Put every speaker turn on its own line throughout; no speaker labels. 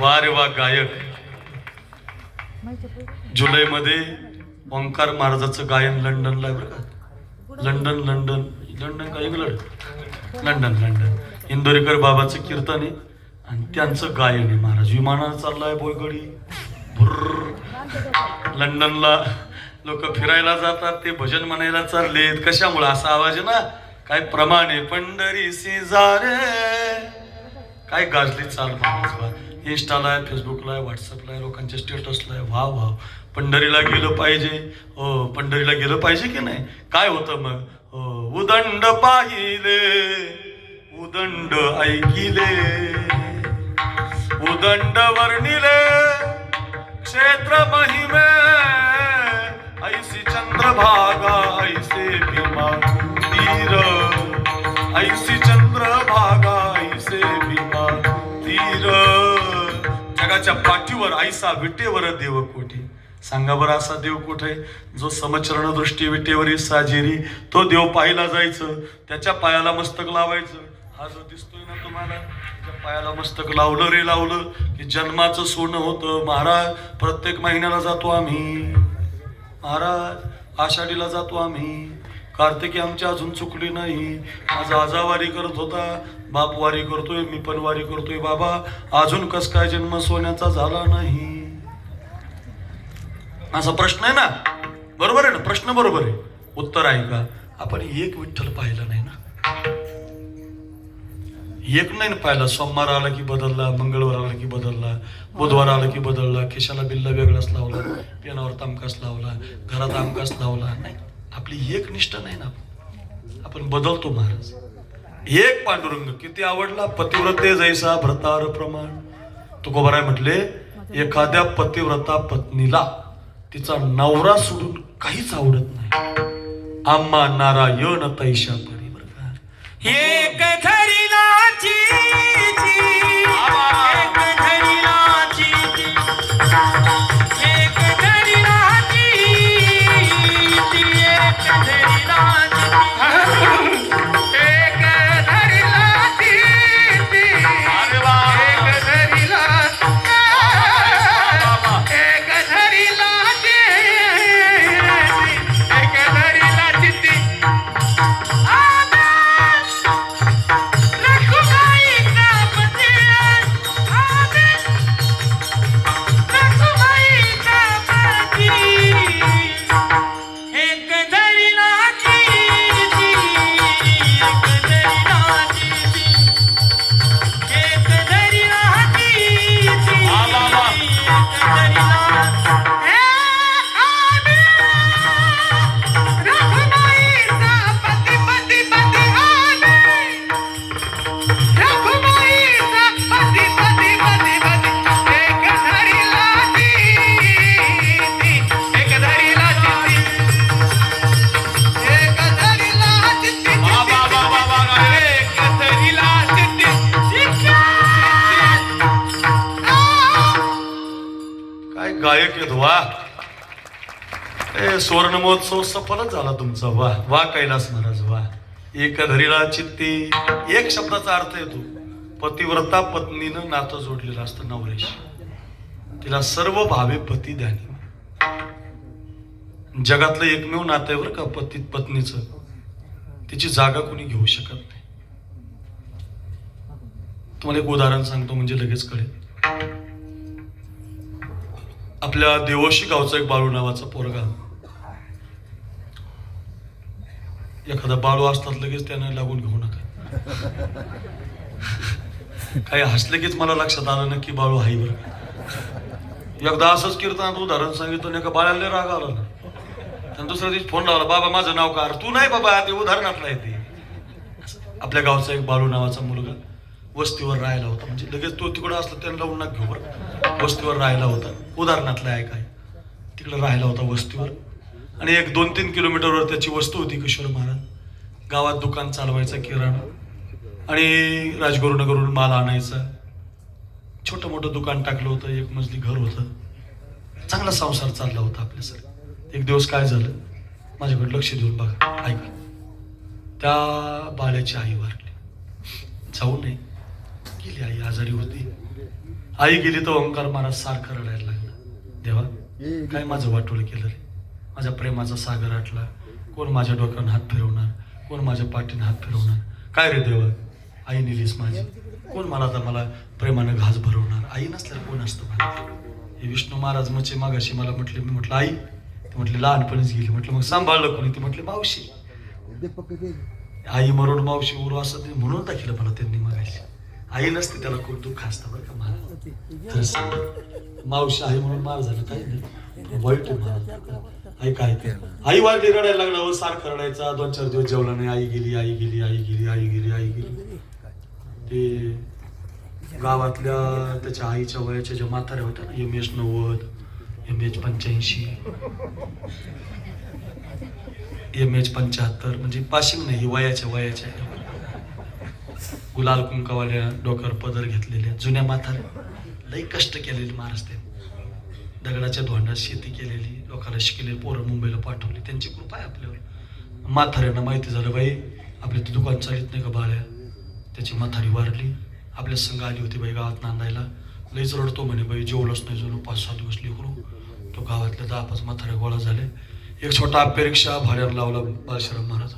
वारे वा रे वा गायक. जुलैमध्ये ओंकार महाराजाचं गायन लंडनला आहे बरं का. London London. लंडन का? England London London. इंदोरीकर बाबाचं कीर्तन आहे आणि त्यांचं गायन आहे. महाराज विमानानं चाललाय बोलगडी. भुर्र. लंडनला लोक फिरायला जातात ते भजन म्हणायला चाललेत. कशामुळे? असा आवाज आहे ना? काय प्रमाणे पंढरी सिजारे काय गाजली चाल महाराज इंस्टाला आहे फेसबुकला आहे व्हॉट्सअपला आहे लोकांच्या स्टेटसला आहे. वाव वा पंढरीला गेलं पाहिजे. हो पंढरीला गेलं पाहिजे की नाही? काय होतं मग? हो उदंड पाहिले उदंड ऐकिले उदंड वर्णिले क्षेत्र महिमे ऐसी चंद्रभागा ऐसे भीमा तीर ऐसी चंद्रभागा जगाच्या पाठीवर आईसा विटेवर देव कोठे? सांगा बरं असा देव कुठे? जो समचरण दृष्टी विटेवरी साजेरी तो देव पाहिला जायचं त्याच्या पायाला मस्तक लावायचं. हा जो दिसतोय ना तुम्हाला त्या पायाला मस्तक लावलं रे लावलं की जन्माचं सोनं होतं. महाराज प्रत्येक महिन्याला जातो आम्ही. महाराज आषाढीला जातो आम्ही. कार्तिकी आमची अजून चुकली नाही. माझा आजावारी करत होता. बाप वारी करतोय मी पण वारी करतोय बाबा. अजून कस काय जन्म सोन्याचा झाला नाही? असा प्रश्न आहे ना? बरोबर आहे ना? प्रश्न बरोबर आहे. उत्तर आहे का? आपण एक विठ्ठल पाहिलं नाही ना? एक नाही ना पाहिला. सोमवार आला की बदलला मंगळवार आला की बदलला बुधवार आला की बदलला खिशाला बिल्ला वेगळाच लावला पेनावर तामकास लावला घरात आमकाच लावला. नाही आपली एक निष्ठा नाही ना आपण बदलतो महाराज. एक पांडुरंग किती आवडला? पतिव्रते जैसा भ्रतार प्रमाण. तुकोबाराय म्हटले एखाद्या पतिव्रता पत्नीला तिचा नवरा सोडून काहीच आवडत नाही. आम्हा नारायण तैशा परी बरं
एक
त्यामुळे सुवर्ण महोत्सव सफलच झाला तुमचा? वा वा कैलास महाराज वा. एक धरीला चित्ती एक शब्दाचा अर्थ येतो. पतिव्रता पत्नीनं नातं जोडलेलं असतं नवरेशी. तिला सर्व भावे पती ध्यानी. जगातलं एकमेव नातं आहे बरं का पती पत्नीचं? तिची जागा कोणी घेऊ शकत नाही. तुम्हाला एक उदाहरण सांगतो म्हणजे लगेच कळेल. आपल्या देवोशी गावचा एक बाळू नावाचा पोरगा. एखादा बाळू असतात लगेच त्याने लागून घेऊ नका. काही हसले कीच मला लक्षात आलं ना की बाळू हाई बरं एकदा असंच कीर्तनात उदाहरण सांगितलं एका बाळाला राग आला ना. त्यानं दुसऱ्या दिवशी फोन लावला बाबा माझं नाव का अरे तू नाही बाबा ते उदाहरणातलं आहे ते. आपल्या गावचा एक बाळू नावाचा मुलगा वस्तीवर राहायला होता. म्हणजे लगेच तो तिकडं असला त्याला लावून ना घेऊ बरं वस्तीवर राहायला होता. उदाहरणातलं आहे काय. तिकडं राहायला होता वस्तीवर. आणि एक दोन तीन किलोमीटरवर त्याची वस्तू होती किशोर महाराज. गावात दुकान चालवायचा किराणा. आणि राजगुरुनगरवरून माल आणायचा. छोटं मोठं दुकान टाकलं होतं एक मजली घर होतं. चांगला संसार चालला होता आपल्यासाठी एक दिवस काय झालं? माझ्याकडे लक्ष देऊन बघा. ऐका. त्या बाळ्याची आई वारली. जाऊ नये. गेली आई आजारी होती. आई गेली तर ओंकार महाराज सारखं रडायला लागला. देवा काय माझं वाटोळ केलं रे? माझ्या प्रेमाचा सागर आटला. कोण माझ्या डोक्यावर हात फिरवणार? कोण माझ्या पाठीने हात फिरवणार? काय रे देवा? आई नेलीस माझी. कोण मला आता मला प्रेमानं घास भरवणार? आई नसल्यावर कोण असतं मला? हे विष्णू महाराज मचे मागाशी मला म्हटले मी म्हटलं आई. ते म्हटले लहानपणीच गेली. म्हटलं मग सांभाळलं कोणी? ती म्हटले मावशी. आई मरोड मावशी उरू असं ते म्हणून दाखिलं मला त्यांनी मागायची आई नसते त्याला खूप दुःख असतं बरं का मला मावशी आई म्हणून मार झालं काही नाही. वाईट आई काय ते? आई वाढली रडायला लागला हो सारखं रडायचा दोन चार दिवस जेवला नाही. आई गेली आई गेली आई गेली आई गेली आई गेली. ते गावातल्या त्याच्या आईच्या वयाच्या ज्या म्हाताऱ्या होत्या ना एम एच नव्वद एम एच पंच्याऐंशी एम एच पंच्याहत्तर म्हणजे पाशिंग नाही वयाच्या वयाच्या. गुलाल कुंकावाल्या डोक्यावर पदर घेतलेल्या जुन्या म्हाताऱ्या लई कष्ट केलेले महाराज ते. दगडाच्या धोंडात शेती केलेली लोकांना शिकलेली पोरं मुंबईला पाठवली त्यांची कृपा आहे आपल्यावर. म्हाताऱ्यांना माहिती झालं बाई आपले ते दुकान चालित नाही का बाळ्या? त्याची म्हातारी वारली. आपल्या संघ आली होती बाई गावात नांदायला. लईच रडतो म्हणे बाई जेवलंच नाही जेवलो पाच सहा दिवस लेकरू. तो गावातल्या दहा पाच म्हाताऱ्या गोळा झाले एक छोटा आप्या रिक्षा भाड्यावर लावला बाळशराम महाराज.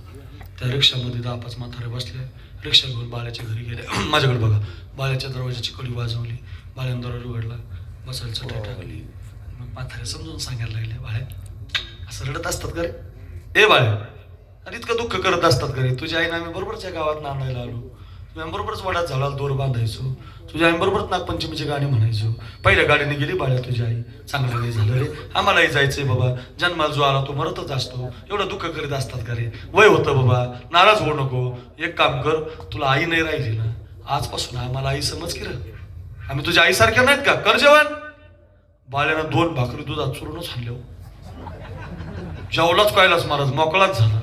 त्या रिक्षामध्ये दहा पाच म्हातारे बसले. रिक्षा घेऊन बाळ्याच्या घरी गेले. माझ्याकडे बघा. बाळ्याच्या दरवाजाची कडी वाजवली. बाळ्यानं दरवाजा उघडला. चटई टाकली. मग म्हातारे समजून सांगायला लागले बाळ्या असं रडत असतात का रे? ए बाळ्या आणि इतकं दुःख करत असतात का रे? तुझ्या आईनं आम्ही बरोबरच्या गावात नांदायला आलो. तुझ्याबरोबरच वडात झाला दोर बांधायचो. तुझ्या आईबरोबरच नागपंचमीची गाणी म्हणायचो. पहिल्या गाडीने गेली बाळ्या तुझी आई. चांगलं नाही झालं रे. आम्हालाही जायचंय बाबा. जन्माला जो आला तो मरतच असतो. एवढं दुःख करीत असतात का रे? वय होतं बाबा. नाराज होऊ नको. एक काम कर. तुला आई नाही राहिली ना आजपासून आम्हाला आई समज की आम्ही तुझ्या आईसारख्या नाहीत का? कर जेवण. बाळ्यानं दोन भाकरी दुधात चुरूनच हाणल्या हो. जेवलाच कैलास महाराज. मोकळाच झाला.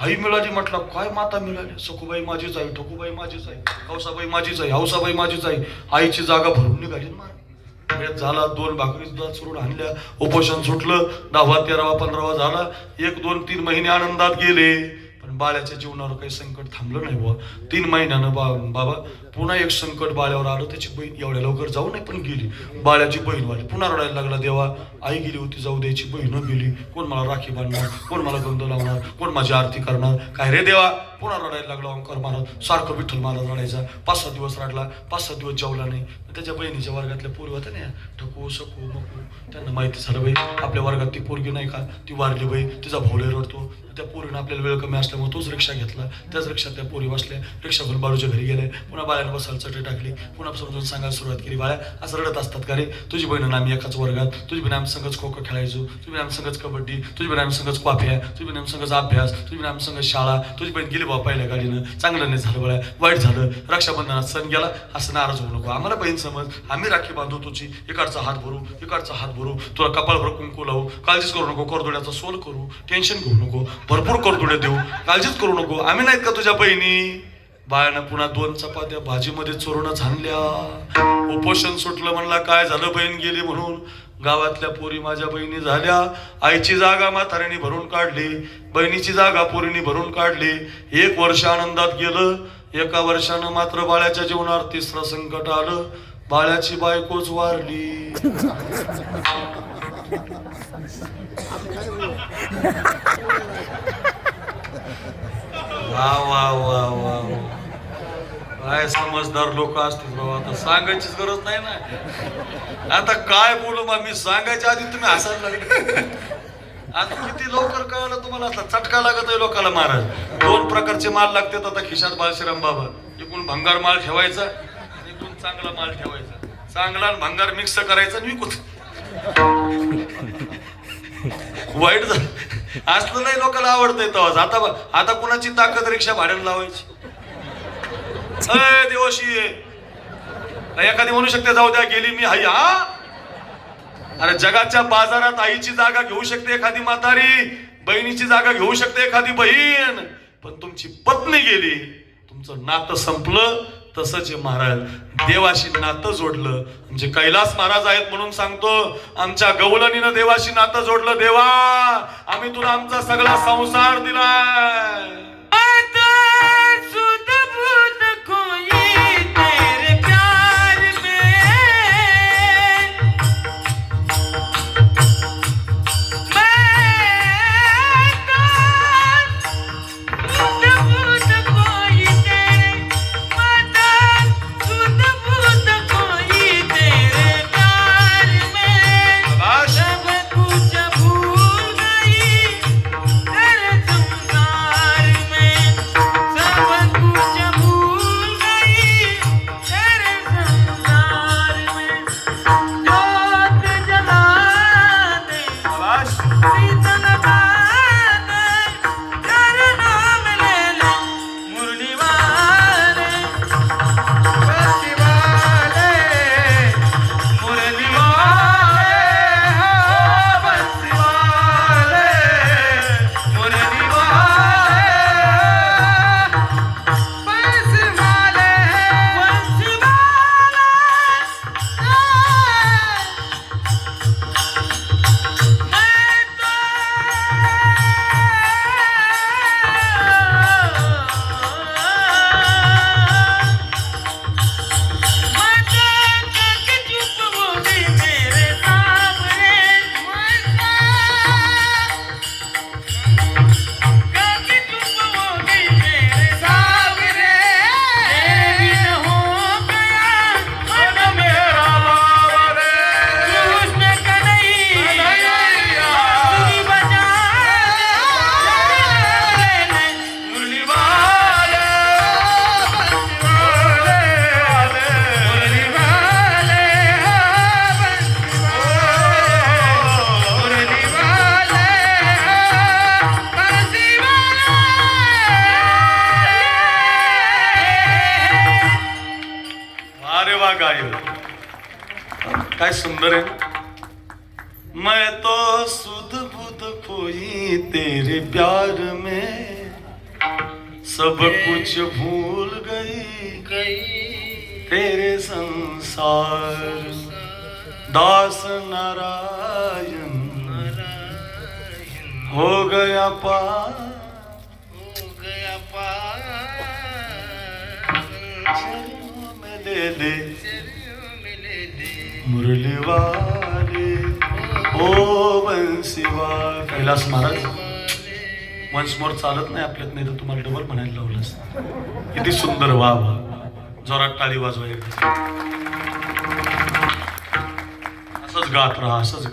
आई मिळाली म्हटलं काय माता मिळाली सखूबाई माझीच आहे ठकूबाई माझीच आहे कौसाबाई माझीच आहे हौसाबाई माझीच आहे आईची जागा भरून निघाली ना झाला दोन भाकरी सुद्धा चुरून आणल्या उपोषण सुटलं दहावा तेरावा पंधरावा झाला. एक दोन तीन महिने आनंदात गेले. पण बाळ्याच्या जीवनावर काही संकट थांबलं नाही बुवा. तीन महिन्यानं बा बाबा पुन्हा एक संकट बाळ्यावर आलं त्याची बहीण एवढ्या लवकर जाऊ नाही पण गेली. बाळ्याची बहीण वाली पुन्हा रडायला लागला देवा आई गेली होती जाऊ द्यायची बहीण गेली. कोण मला राखी बांधणार? कोण मला गंध लावणार? कोण माझी आरती करणार? काय रे देवा? पुन्हा रडायला लागला ओंकार महाराज सारखं विठ्ठल महाराज रडायचा. पाच सहा दिवस रडला पाच सहा दिवस जेवला नाही. त्याच्या बहिणीच्या वर्गातल्या पोरी होत्या ना ठकू सकू मकू त्यांना माहिती झालं बाई आपल्या वर्गात ती पोरगी नाही का? ती वारली बाई तिचा भोवले रडतो. त्या पोरीनं आपल्याला वेळ कमी असल्यामुळे तोच रिक्षा घेतला. त्याच रिक्षात त्या पोरी बसल्या. रिक्षा घेऊन बाळूच्या घरी गेले पुन्हा बाळ्यानं बसायला चटई टाकली. पुन्हा समजून सांगायला सुरुवात केली बाळ्या असं रडत असतात का रे? तुझी बहीण आम्ही एकाच वर्गात. तुझी बहिणी आम्ही संगच खो खो खेळायचो. तुझी बहिणी आम्ही संगच कबड्डी. तुझी बहिणी आम्ही संघच कॉफ्या तुझी बहिणी आम्ही संघच अभ्यास. तुझी बहिणी आम्ही संगच शाळा. तुझी बहीण गेली बाबा पहिल्या गाडीनं. चांगलं नाही झालं बळ्या वाईट झालं. रक्षाबंधनात सण गेला. असं नाराज होऊ नको. आम्हाला बहीण समज. आम्ही राखी बांधू तुझी. इकडचा हात भरू. इकडचा हात भरू. तुला कपाळभर कुंकू लावू. काळजीच करू नको. करदोड्याचा सोल करू. टेन्शन घेऊ नको. भरपूर करदोड्या देऊ. काळजीच करू नको. आम्ही नाहीत का तुझ्या बहिणी? बायानं पुन्हा दोन चपात्या भाजीमध्ये चोरणं झाणल्या उपोषण सुटलं म्हणला काय झालं बहीण गेली म्हणून? गावातल्या पोरी माझ्या बहिणी झाल्या. आईची जागा म्हाताऱ्याने भरून काढली. बहिणीची जागा पोरीने भरून काढली. एक वर्ष आनंदात गेलं. एका वर्षानं मात्र बाळ्याच्या जीवनावर तिसरं संकट आलं. बाळ्याची बायकोच वारली. वा वा वा वा वा. काय समजदार लोक असतील बाबा. आता सांगायचीच गरज नाही ना. आता काय बोलू बा मी सांगायच्या आधी तुम्ही हसायला लागले. आता किती लवकर कळलं तुम्हाला? आता चटका लागत आहे लोकांना महाराज. दोन प्रकारचे माल लागतात आता खिशात बाळश्रीराम बाबा. इकून भंगार माल ठेवायचा आणि इकून चांगला माल ठेवायचा. चांगला आणि भंगार मिक्स करायचा आणि विकून. वाईट असलं नाही लोकांना आवडतंय तेव्हा. आता आता कुणाची ताकद रिक्षा भाड्याला लावायची? अय देवाशी एखादी म्हणू शकते जाऊ द्या गेली मी हाय हा? अरे जगाच्या बाजारात आईची जागा घेऊ शकते एखादी म्हातारी बहिणीची जागा घेऊ शकते एखादी बहीण. पण तुमची पत्नी गेली तुमचं नातं संपलं तसंच हे महाराज देवाशी नातं जोडलं. म्हणजे कैलास महाराज आहेत म्हणून सांगतो आमच्या गवलनीनं देवाशी नातं जोडलं देवा! आम्ही तुला आमचा सगळा संसार दिलाय. गाय। काय सुंदर आहे? मैं तो सुध बुध खोई तेरे प्यार में। सब कुछ भूल गई।
गई।
तेरे संसार। दास नारायण। हो गया पार। मुरली वाले ओ कैलास महाराज वन्स मोर चालत नाही आपल्यात नाही तर तुम्हाला डबल म्हणायला लावलं असतं. किती सुंदर वा वा जोरात टाळी वाजवा असंच गात राहा असंच गा